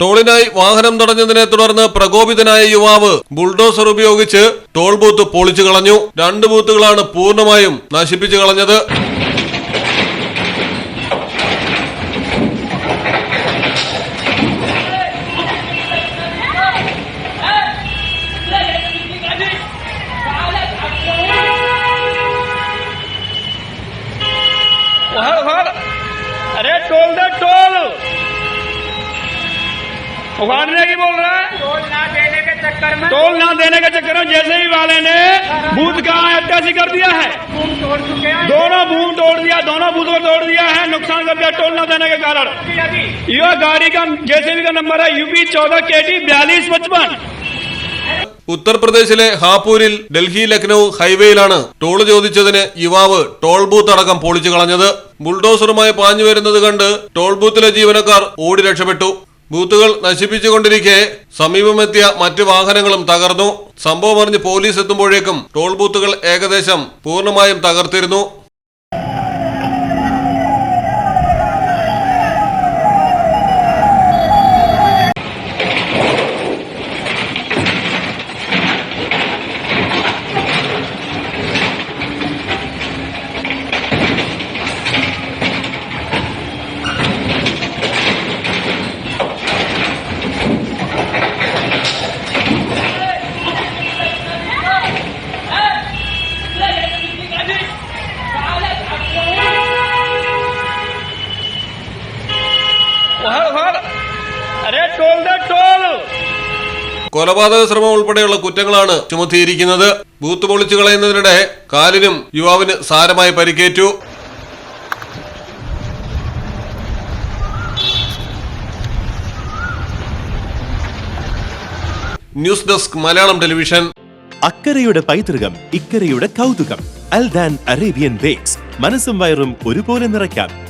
ടോളിനായി വാഹനം തടഞ്ഞതിനെ തുടർന്ന് പ്രകോപിതനായ യുവാവ് ബുൾഡോസർ ഉപയോഗിച്ച് ടോൾ ബൂത്ത് പൊളിച്ചു കളഞ്ഞു രണ്ട് ബൂത്തുകളാണ് പൂർണ്ണമായും നശിപ്പിച്ചു കളഞ്ഞത് उधर उधर अरे टोल दे टोल उखाड़ने की बोल रहा है टोल ना देने के चक्कर में टोल ना देने के चक्कर में जैसे ही वाले ने बूथ का अट्ठासी कर दिया है बूम तोड़ चुके हैं दोनों बूथ तोड़ दिया दोनों बूथ को तोड़ दिया है नुकसान कर दिया टोल ना देने के कारण अभी अभी यह गाड़ी का जेसीबी का नंबर है यूपी चौदह के टी बयालीस पचपन ഉത്തർപ്രദേശിലെ ഹാപൂരിൽ ഡൽഹി ലക്നൌ ഹൈവേയിലാണ് ടോൾ ചോദിച്ചതിന് യുവാവ് ടോൾ ബൂത്ത് അടക്കം പൊളിച്ചു കളഞ്ഞത് ബുൾഡോസറുമായി പാഞ്ഞു വരുന്നത് കണ്ട് ടോൾ ബൂത്തിലെ ജീവനക്കാർ ഓടി രക്ഷപ്പെട്ടു ബൂത്തുകൾ നശിപ്പിച്ചുകൊണ്ടിരിക്കെ സമീപമെത്തിയ മറ്റ് വാഹനങ്ങളും തകർന്നു. സംഭവം അറിഞ്ഞ് പോലീസ് എത്തുമ്പോഴേക്കും ടോൾ ബൂത്തുകൾ ഏകദേശം പൂർണമായും തകർത്തിരുന്നു. കൊലപാതക ശ്രമം ഉൾപ്പെടെയുള്ള കുറ്റങ്ങളാണ് ചുമത്തിയിരിക്കുന്നത്. ബൂത്ത് പൊളിച്ചു കളയുന്നതിനിടെ കാലിനും യുവാവിന് സാരമായി പരിക്കേറ്റു. News desk Malayalam television. അക്കരയുടെ പൈതൃകം ഇക്കരയുടെ കൗതുകം. Aldan Arabian Bakes. മനസ്സും വയറും ഒരുപോലെ നിറയ്ക്കാം.